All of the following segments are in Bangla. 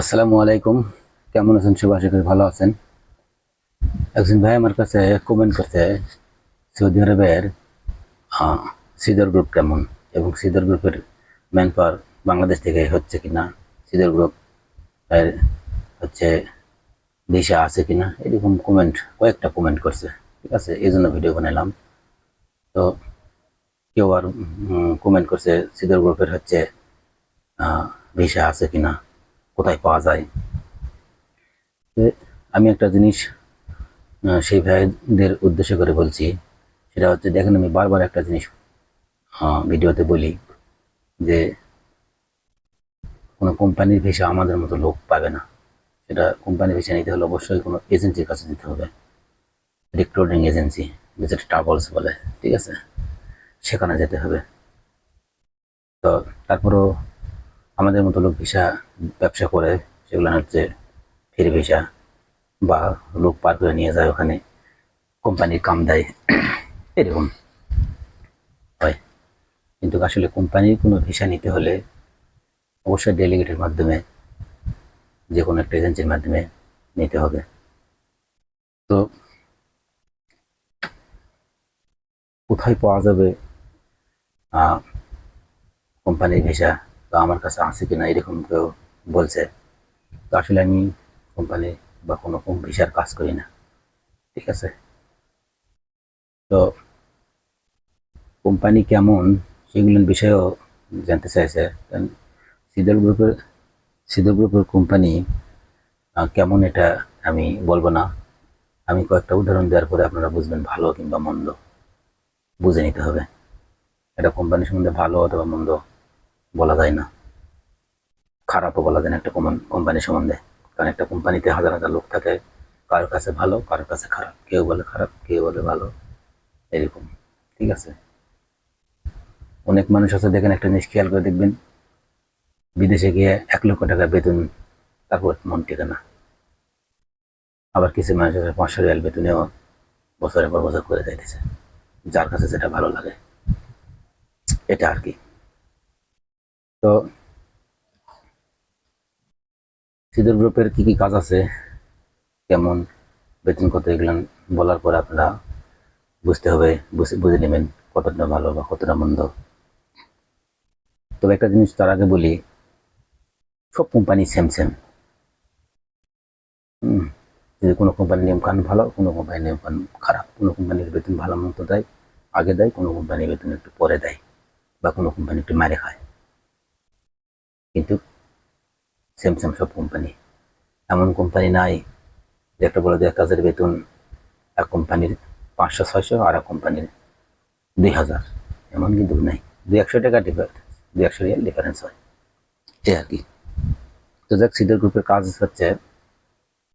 আসসালামু আলাইকুম। কেমন আছেন সবাই? আশা করি ভালো আছেন। একজন ভাই আমার কাছে কমেন্ট করছে, সৌদি আরবের সিদর গ্রুপ কেমন? এবং সিদর গ্রুপের ম্যান পাওয়ার বাংলাদেশ থেকে হচ্ছে কিনা? সিদর গ্রুপ হচ্ছে দেশে আছে কিনা? এরকম কমেন্ট কয়েকটা কমেন্ট করছে। ঠিক আছে, এই জন্য ভিডিও বানালাম তো কেউ আর কমেন্ট করছে, সিদর গ্রুপের হচ্ছে ভিসা আছে কিনা? কোথায় পাওয়া যায়। আমি একটা জিনিস সেই ভাইদের উদ্দেশ্য করে বলছি। সেটা হচ্ছে, দেখেন আমি বারবার একটা জিনিস ভিডিওতে বলি যে, কোনো কোম্পানির ভিসা আমাদের মতো লোক পাবে না। সেটা কোম্পানির ভিসা নিতে হলে অবশ্যই কোনো এজেন্সির কাছে দিতে হবে। রিক্রুটিং এজেন্সি যেটা ট্রাভেলস বলে, ঠিক আছে? সেখানে যেতে হবে। তো তারপরও আমাদের মতো লোক ভিসা ব্যবসা করে, সেগুলো হচ্ছে ফেরি ভিসা বা লোক পার করে নিয়ে যায় ওখানে, কোম্পানির কাম দেয়। এরকম হয়। কিন্তু আসলে কোম্পানির কোনো ভিসা নিতে হলে অবশ্যই ডেলিগেটের মাধ্যমে যে কোনো একটা এজেন্সির মাধ্যমে নিতে হবে। তো কোথায় পাওয়া যাবে কোম্পানির ভিসা? বা আমার কাছে আছে কিনা এরকম কেউ বলছে। তো আসলে আমি কোম্পানি বা কোনো ভিসার কাজ করি না। ঠিক আছে? তো কোম্পানি কেমন সেগুলোর বিষয়েও জানতে চাইছে। কারণ সিদল গ্রুপের সিদল গ্রুপের কোম্পানি কেমন এটা আমি বলব না। আমি কয়েকটা উদাহরণ দেওয়ার পরে আপনারা বুঝবেন ভালো কিংবা মন্দ। বুঝে নিতে হবে। এটা কোম্পানি সম্বন্ধে ভালো অথবা মন্দ। বলা যায় না। খারাপও বলা যায় না, একটা কোম্পানি সম্বন্ধে। কারণ একটা কোম্পানিতে হাজার হাজার লোক থাকে, কারোর কাছে ভালো, কারোর কাছে খারাপ। কেউ বলে খারাপ, কেউ বলে ভালো, এরকম। ঠিক আছে? অনেক মানুষ আছে, দেখেন একটা জিনিস খেয়াল করে দেখবেন। বিদেশে গিয়ে এক লক্ষ টাকা বেতন, তারপর মন টেকে না। আবার কিছু মানুষ আছে, পাঁচশো রিয়াল বেতনেও বছরের পর বছর করে যাইতেছে। যার কাছে যেটা ভালো লাগে। এটা আর কি। তো সিদুর গ্রুপের কি কি কাজ আছে? কেমন? বেতন কত? এগুলো বলার পর আপনারা বুঝতে হবে, বুঝে নেবেন কতটা ভালো বা কতটা মন্দ। তবে একটা জিনিস তার আগে বলি, সব কোম্পানি সেম সেম যদি কোনো কোম্পানির কানুন ভালো, কোনো কোম্পানির কানুন খারাপ। কোনো কোম্পানির বেতন ভালো মতো দেয়, আগে দেয়, কোনো কোম্পানির বেতন একটু পরে দেয়, বা কোনো কোম্পানি একটু মারে খায়। কিন্তু সেম সব কোম্পানি এমন কোম্পানি নাই যে একটা বলে যে এক কাজের বেতন এক কোম্পানির পাঁচশো, ছয়শো আর এক কোম্পানির দুই হাজার। এমন কিন্তু নাই। দুই একশো টাকা ডিফারেন্স দুই একশো রিয়াল ডিফারেন্স হয়। এই আর কি। তো দেখ সিডার গ্রুপের কাজ হচ্ছে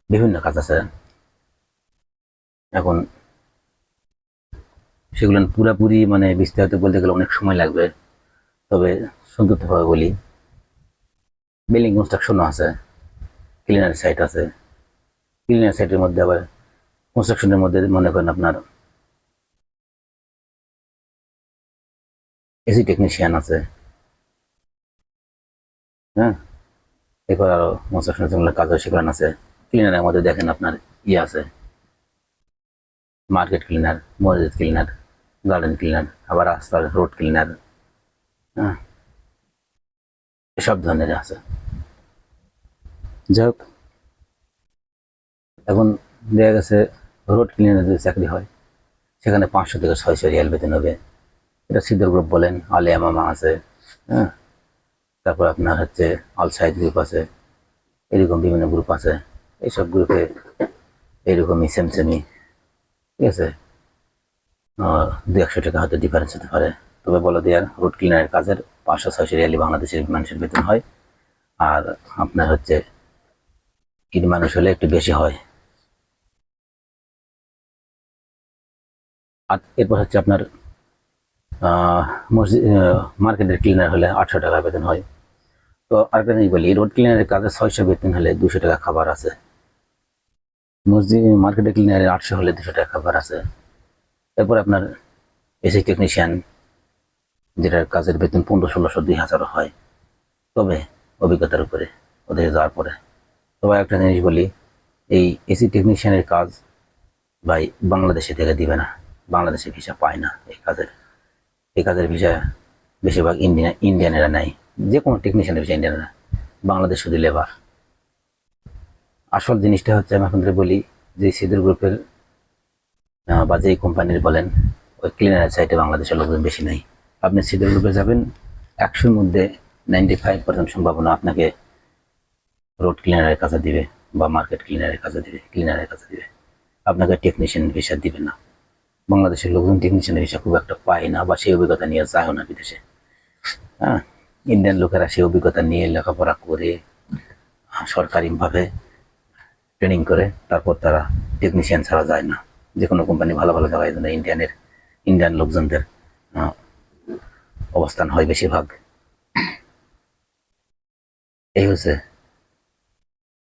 বিভিন্ন কাজ আছে। এখন সেগুলো পুরাপুরি মানে বিস্তারিত বলতে গেলে অনেক সময় লাগবে। তবে সংক্ষিপ্তভাবে বলি বিল্ডিং কনস্ট্রাকশনও আছে ক্লিনার সাইট আছে। ক্লিনার সাইটের মধ্যে আবার কনস্ট্রাকশনের মধ্যে মনে করেন আপনার এসি টেকনিশিয়ান আছে। হ্যাঁ? এরপর আরও কনস্ট্রাকশনের যেগুলো কাজ হয় সেগুলো আছে। ক্লিনারের মধ্যে দেখেন আপনার ইয়ে আছে। মার্কেট ক্লিনার মসজিদ ক্লিনার গার্ডেন ক্লিনার আবার রাস্তার রোড ক্লিনার হ্যাঁ? এসব ধরনের আছে। যাই হোক, এখন দেখা গেছে রোড ক্লিনার যদি চাকরি হয়, সেখানে পাঁচশো থেকে ছয়শো রিয়াল বেতন হবে। এটা সিদ্ধর গ্রুপ বলেন, আলিয়া মামা আছে হ্যাঁ? তারপর আপনার হচ্ছে আল সাইদ গ্রুপ আছে, এরকম বিভিন্ন গ্রুপ আছে। এইসব গ্রুপে এরকমই সেম সেমই ঠিক আছে? দু একশো টাকা হয়তো ডিফারেন্স হতে পারে। তবে বলো দেওয়ার রোড ক্লিনারের কাজের পাঁচশো, ছয়শো রিয়ালি বাংলাদেশের মানুষের বেতন হয়। আর আপনার হচ্ছে কিন মানুষ হলে একটু বেশি হয়। আর এরপর হচ্ছে আপনার মসজিদ মার্কেটের ক্লিনার হলে আটশো টাকা বেতন হয়। তো আরেকটা জিনিস বলি রোড ক্লিনারের কাজে ছয়শো বেতন হলে দুশো টাকা খাবার আছে। মসজিদ, মার্কেটের ক্লিনারের আটশো হলে দুশো টাকা খাবার আছে। এরপর আপনার এসি টেকনিশিয়ান যেটার কাজের বেতন পনেরো ষোলোশো দুই হাজারও হয়। তবে অভিজ্ঞতার উপরে, ওদের যাওয়ার পরে। তবে একটা জিনিস বলি, এই এসি টেকনিশিয়ানের কাজ ভাই বাংলাদেশে থেকে দিবে না। বাংলাদেশে ভিসা পায় না এই কাজের। এই কাজের ভিসা বেশিরভাগ ইন্ডিয়ান ইন্ডিয়ানেরা নেয়। যে কোনো টেকনিশিয়ানের ভিসা ইন্ডিয়ানরা বাংলাদেশ শুধু লেবার আসল জিনিসটা হচ্ছে আমি আপনাদের বলি, যে সিদের গ্রুপের বা যেই কোম্পানির বলেন, ওই ক্লিনারের সাইটে বাংলাদেশের লোকজন বেশি নেই। আপনি সিদের গ্রুপে যাবেন, একশোর মধ্যে নাইনটি ফাইভ পার্সেন্ট সম্ভাবনা আপনাকে রোড ক্লিনারের কাছে দিবে বা মার্কেট ক্লিনারের কাছে দিবে ক্লিনারের কাছে দিবে। আপনাকে টেকনিশিয়ান ভিসা দিবে না। বাংলাদেশের লোকজন টেকনিশিয়ান ভিসা খুব একটা পায় না বা সেই অভিজ্ঞতা নিয়ে যায়ও না বিদেশে। হ্যাঁ ইন্ডিয়ান লোকেরা সেই অভিজ্ঞতা নিয়ে লেখাপড়া করে সরকারিভাবে ট্রেনিং করে, তারপর তারা টেকনিশিয়ান ছাড়া যায় না। যে কোনো কোম্পানি ভালো ভালো জায়গায় যেন ইন্ডিয়ানের ইন্ডিয়ান লোকজনদের অবস্থান হয় বেশিরভাগ। এই হচ্ছে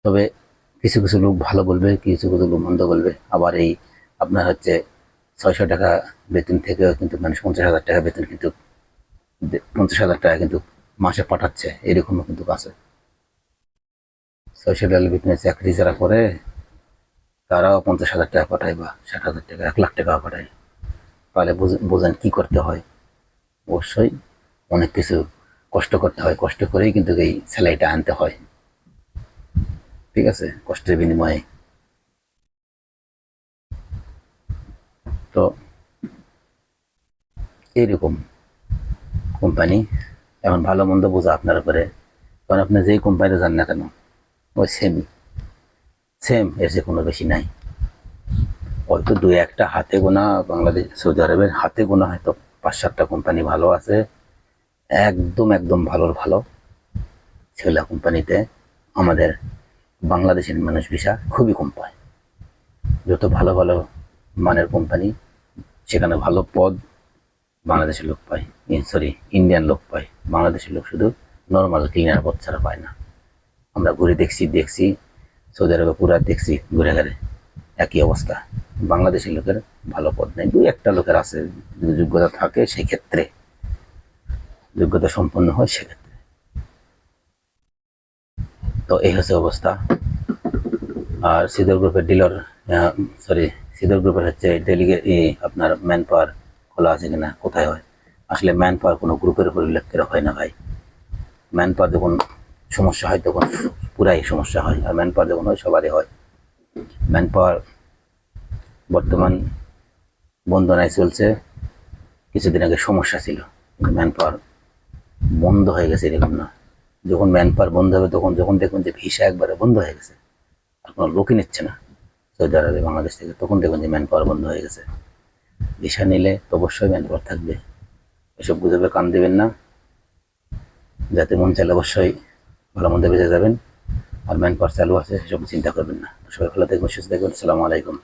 তবে কিছু কিছু লোক ভালো বলবে, কিছু কিছু লোক মন্দ বলবে। আবার এই আপনার হচ্ছে ছয়শো টাকা বেতন থেকেও কিন্তু মানুষ পঞ্চাশ হাজার টাকা বেতন কিন্তু পঞ্চাশ হাজার টাকা কিন্তু মাসে পাঠাচ্ছে, এরকমও কিন্তু আছে। ছয়শো টাকা বেতনে চাকরি যারা করে, তারাও পঞ্চাশ হাজার টাকা পাঠায় বা ষাট হাজার টাকা, এক লাখ টাকা পাঠায়। তাহলে বুঝ- বোঝেন কি করতে হয়? অবশ্যই অনেক কিছু কষ্ট করতে হয়। কষ্ট করেই কিন্তু এই স্যালারিটা আনতে হয়। ঠিক আছে, কষ্টের বিনিময়ে। তো এইরকম কোম্পানি এখন ভালো মন্দ বোঝা আপনার উপরে। কারণ আপনি যেই কোম্পানিতে যান না কেন, ওই সেম সেম এর যে কোনো বেশি নাই। হয়তো দু একটা হাতে গোনা বাংলাদেশ, সৌদি আরবের হাতে গোনা হয়তো পাঁচ সাতটা কোম্পানি ভালো আছে। একদম একদম ভালোর ভালো সেগুলা কোম্পানিতে আমাদের বাংলাদেশের মানুষ ভিসা খুবই কম পায়। যত ভালো ভালো মানের কোম্পানি সেখানে ভালো পদ বাংলাদেশের লোক পায়। সরি ইন্ডিয়ান লোক পায়। বাংলাদেশের লোক শুধু নর্মাল ক্লিনার পদ ছাড়া পায় না। আমরা ঘুরে দেখছি দেখছি, সৌদি আরবে পুরা দেখছি ঘুরে ঘুরে। একই অবস্থা। বাংলাদেশের লোকের ভালো পদ নেই। দুই একটা লোকের আছে। যোগ্যতা থাকে, সেক্ষেত্রে যোগ্যতা সম্পন্ন হয়, সেক্ষেত্রে তো এই হচ্ছে অবস্থা। আর সিদর গ্রুপের ডিলার সরি সিদর গ্রুপের হচ্ছে ডেলিগেট আপনার ম্যান পাওয়ার খোলা আছে কিনা, কোথায় হয়? আসলে ম্যান পাওয়ার কোনো গ্রুপের উপর উল্লেখ করা হয় না ভাই। ম্যান পাওয়ার যখন সমস্যা হয়, তখন পুরাই সমস্যা হয়। আর ম্যান পাওয়ার যখন হয়, সবারই হয়। ম্যান পাওয়ার বর্তমান বন্ধনায় চলছে। কিছুদিন আগে সমস্যা ছিল। ম্যান পাওয়ার বন্ধ হয়ে গেছে এরকম না। যখন ম্যান পাওয়ার বন্ধ হবে, তখন যখন দেখবেন যে ভিসা একবারে বন্ধ হয়ে গেছে, আর কোনো লোকই নিচ্ছে না সৌদি আরবে বাংলাদেশ থেকে, তখন দেখবেন যে ম্যান পাওয়ার বন্ধ হয়ে গেছে। ভিসা নিলে তো অবশ্যই ম্যান পাওয়ার থাকবে। এসব গুজবে কান দেবেন না। যাতে মন চাইলে অবশ্যই ভালো মন্দ বেঁচে যাবেন। আর ম্যান পাওয়ার চালু আছে, সেসব চিন্তা করবেন না। সবাই ভালো থাকবেন, সুস্থ থাকবেন। আসসালামু আলাইকুম।